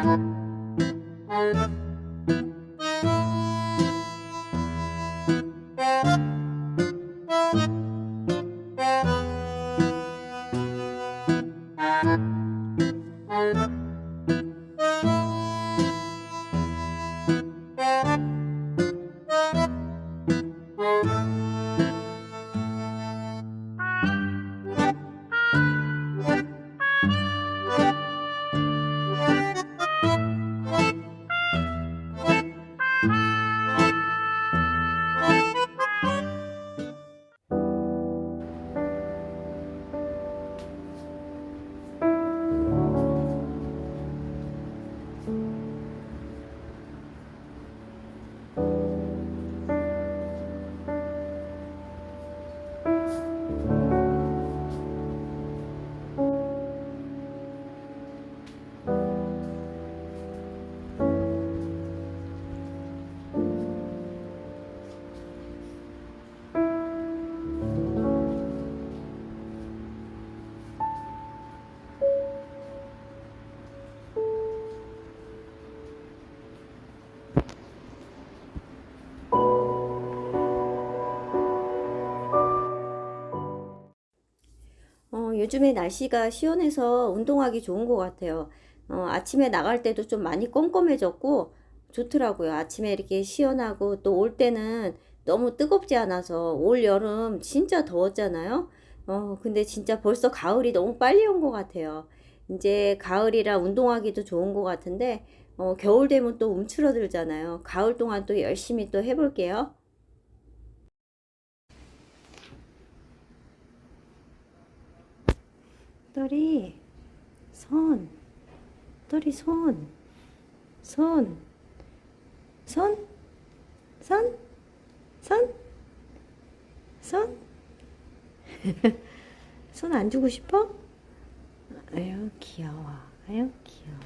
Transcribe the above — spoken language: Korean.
Thank you. 어, 요즘에 날씨가 시원해서 운동하기 좋은 것 같아요. 어, 아침에 나갈 때도 좀 많이 껌껌해졌고 좋더라고요. 아침에 이렇게 시원하고 또 올 때는 너무 뜨겁지 않아서 올 여름 진짜 더웠잖아요. 어, 근데 진짜 벌써 가을이 너무 빨리 온 것 같아요. 이제 가을이라 운동하기도 좋은 것 같은데 어, 겨울 되면 또 움츠러들잖아요. 가을 동안 또 열심히 또 해볼게요. 떨이 손 떨이 손 손, 손, 손, 손, 손. 손 안 주고 싶어? 아유, 귀여워. 아유, 귀여워.